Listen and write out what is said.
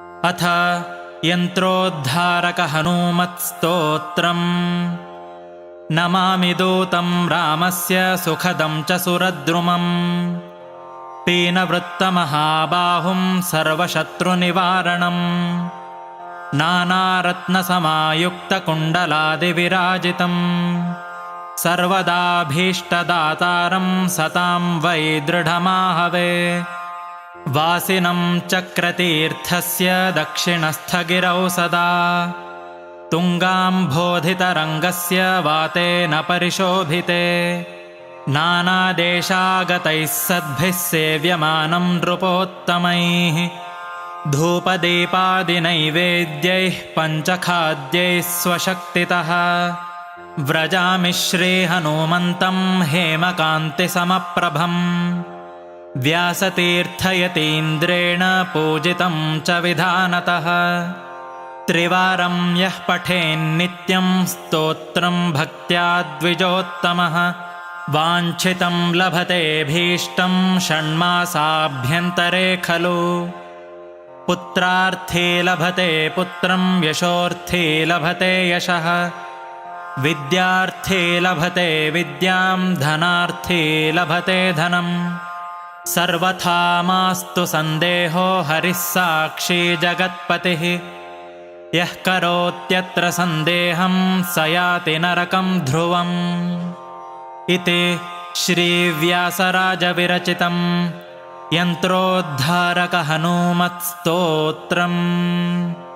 अथ यन्त्रोद्धारकहनूमत्स्तोत्रम्। नमामि दूतं रामस्य सुखदं च सुरद्रुमम्। पीनवृत्तमहाबाहुं सर्वशत्रुनिवारणम्। नानारत्नसमायुक्तकुण्डलादिविराजितम्। सर्वदाभीष्टदातारं सतां वै दृढमाहवे वासिनं चक्रतीर्थस्य दक्षिणस्थगिरौ सदा। तुङ्गाम्बोधितरङ्गस्य वातेन परिशोभिते। नानादेशागतैः सद्भिः सेव्यमानं नृपोत्तमैः। धूपदीपादिनैवेद्यैः पञ्चखाद्यैः स्वशक्तितः। व्रजामि श्रीहनूमन्तं हेमकान्तिसमप्रभम् व्यासतीर्थयतीन्द्रेण पूजितं च विधानतः। त्रिवारं यः पठेन्नित्यं स्तोत्रं भक्त्या द्विजोत्तमः। वाञ्छितं लभतेऽभीष्टं षण्मासाभ्यन्तरे खलु। पुत्रार्थी लभते पुत्रं यशोऽर्थी लभते यशः। विद्यार्थी लभते विद्यां धनार्थी लभते धनम् सर्वथा मास्तु सन्देहो हरिः साक्षी जगत्पतिः। यः करोत्यत्र सन्देहं स याति नरकं ध्रुवम्। इति श्रीव्यासराजविरचितं यन्त्रोद्धारकहनूमत्स्तोत्रम्